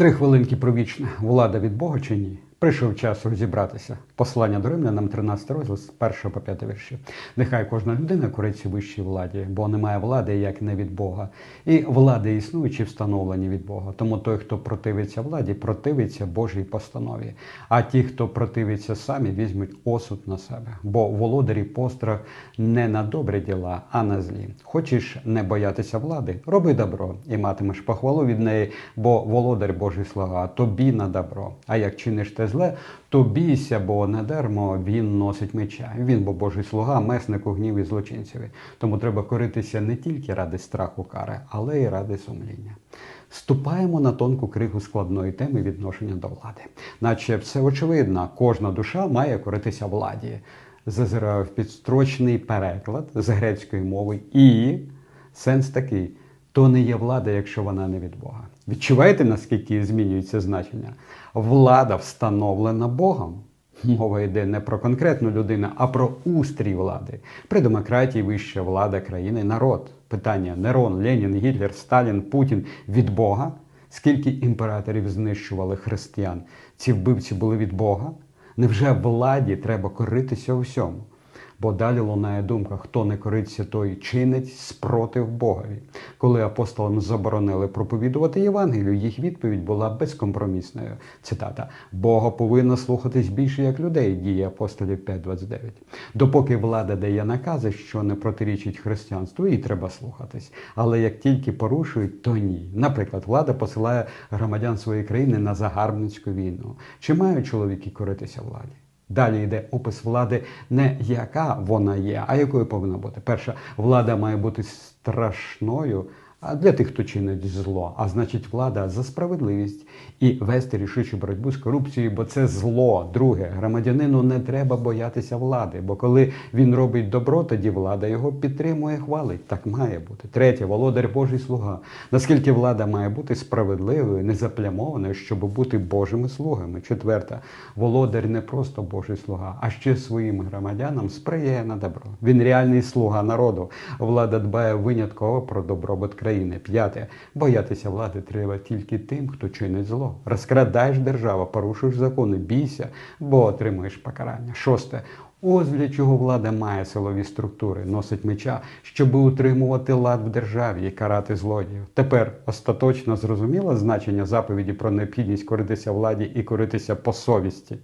Три хвилинки про вічне. Влада від Бога чи ні? Прийшов час розібратися. Послання до римлянам, 13 розділ з 1 по 5 вірші. Нехай кожна людина кориться вищій владі, бо немає влади, як не від Бога. І влади існуючі встановлені від Бога. Тому той, хто противиться владі, противиться Божій постанові. А ті, хто противиться самі, візьмуть осуд на себе. Бо володарі пострах не на добрі діла, а на злі. Хочеш не боятися влади, роби добро і матимеш похвалу від неї, бо володар Божий слуга, тобі на добро. А як чиниш те зле, то бійся, бо не дармо він носить меча. Він, бо Божий слуга, месник у гніві злочинцеві. Тому треба коритися не тільки ради страху кари, але й ради сумління. Ступаємо на тонку кригу складної теми відношення до влади. Наче все очевидно, кожна душа має коритися владі. Зазираю в підстрочний переклад з грецької мови і сенс такий: то не є влада, якщо вона не від Бога. Відчуваєте, наскільки змінюється значення? Влада встановлена Богом. Мова йде не про конкретну людину, а про устрій влади. При демократії вища влада країни народ. Питання Нерон, Ленін, Гітлер, Сталін, Путін від Бога. Скільки імператорів знищували християн? Ці вбивці були від Бога? Невже владі треба коритися у всьому? Бо далі лунає думка, хто не кориться, той чинить спротив Богові. Коли апостолам заборонили проповідувати Євангелію, їх відповідь була безкомпромісною. Цитата: Бога повинно слухатись більше як людей, діє апостолів 5.29. Допоки влада дає накази, що не протирічить християнству, і треба слухатись. Але як тільки порушують, то ні. Наприклад, влада посилає громадян своєї країни на загарбницьку війну. Чи мають чоловіки коритися владі? Далі йде опис влади не яка вона є, а якою повинна бути. Перша влада має бути страшною. Для тих, хто чинить зло, а значить, влада за справедливість і вести рішучу боротьбу з корупцією, бо це зло. Друге, громадянину не треба боятися влади, бо коли він робить добро, тоді влада його підтримує, хвалить. Так має бути. Третє, володар Божий слуга. Наскільки влада має бути справедливою, незаплямованою, щоб бути Божими слугами. Четверте, володар не просто Божий слуга, а ще своїм громадянам сприяє на добро. Він реальний слуга народу. Влада дбає винятково про добробут країни. П'яте. Боятися влади треба тільки тим, хто чинить зло. Розкрадаєш державу, порушуєш закони, бійся, бо отримуєш покарання. Шосте. Ось для чого влада має силові структури, носить меча, щоб утримувати лад в державі і карати злодіїв. Тепер остаточно зрозуміло значення заповіді про необхідність коритися владі і коритися по совісті.